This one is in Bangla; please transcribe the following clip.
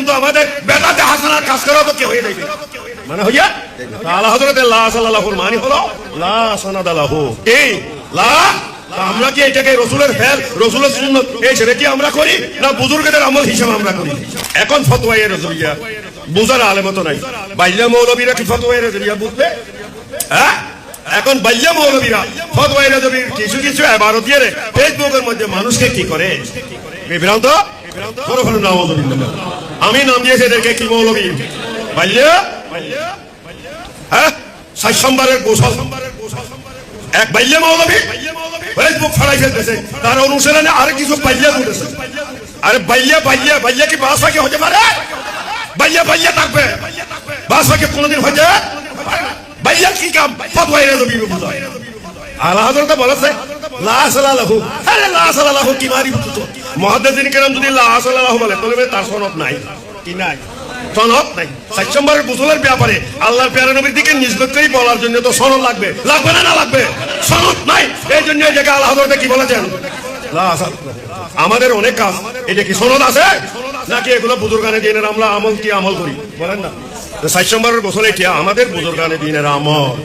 এরকম তো আমাদের বেদাতে হাসানার কাজ করা তো কে হয়ে যাবে মানে হইয়া আল্লাহ হজরতের লা সাল্লাহুর মানি হলো, লা সনাদ আলাহু কি লা, আমরা কি এটাকে রসুলের ফেল রসুলের সুন্নত, এই সেটা কি আমরা করি, না বুজুর্গদের আমল হিসাবে আমরা করি? এখন ফতোয়া এর রসুলিয়া বুঝার আলেমত নাই। বাইলা মৌলবীরা কি ফতোয়া এর রসুলিয়া বুঝবে? হ্যাঁ? এখন বাল্যা মৌলবীরা ফতোয়া এর রসুলির কিছু কিছু এবারত দিয়ে ফেসবুকের মধ্যে মানুষকে কি করে? বিভ্রান্ত? বড় বড় নাউজুবিল্লাহ। আমি নাম দিয়েছি এদেরকে কি মৌলবী বাল্যা হ্যাঁ ষাট সম্বারের গোসল এক বাইল্যা মৌলবী ফেসবুক ফাড়াই ফেলতেছে তার অনুসরণে আরে কিছু বাইল্যা উঠেছে আরে বাইল্যা বাইল্যা বাইল্যা কি বাস ফাঁকে হতে পারে বাইল্যা বাইল্যা থাকবে বাস ফাঁকে কোনোদিন হয়ে যায় বাইল্যা কি কাম ফতোয়া এনে দেবি আল্লাহ হযরত বলেছে লা সালালাহু আরে লা সালালাহু কি মারি বুঝতো মুহাদ্দিসিন কেরাম যদি লা সালালাহু বলে তাহলে তার সনদ নাই। কি নাই? সনদ নাই। ষাট নম্বরের গোসলের ব্যাপারে আল্লাহর প্যারা নবীর দিকে নিজবত করে বলার জন্য তো সনদ লাগবে। লাগবে না না লাগবে। সনদ নাই। এই জন্য এই জায়গায় আল্লাহ কি বলেছেন? আমাদের অনেক কাজ। এটা কি সনদ আছে? নাকি এগুলো বুজুর্গানে দিনের আমরা আমল কি আমল করি? বলেন না। ষাট নম্বরের গোসল এটা আমাদের বুজুর্গানে দিনের আমল।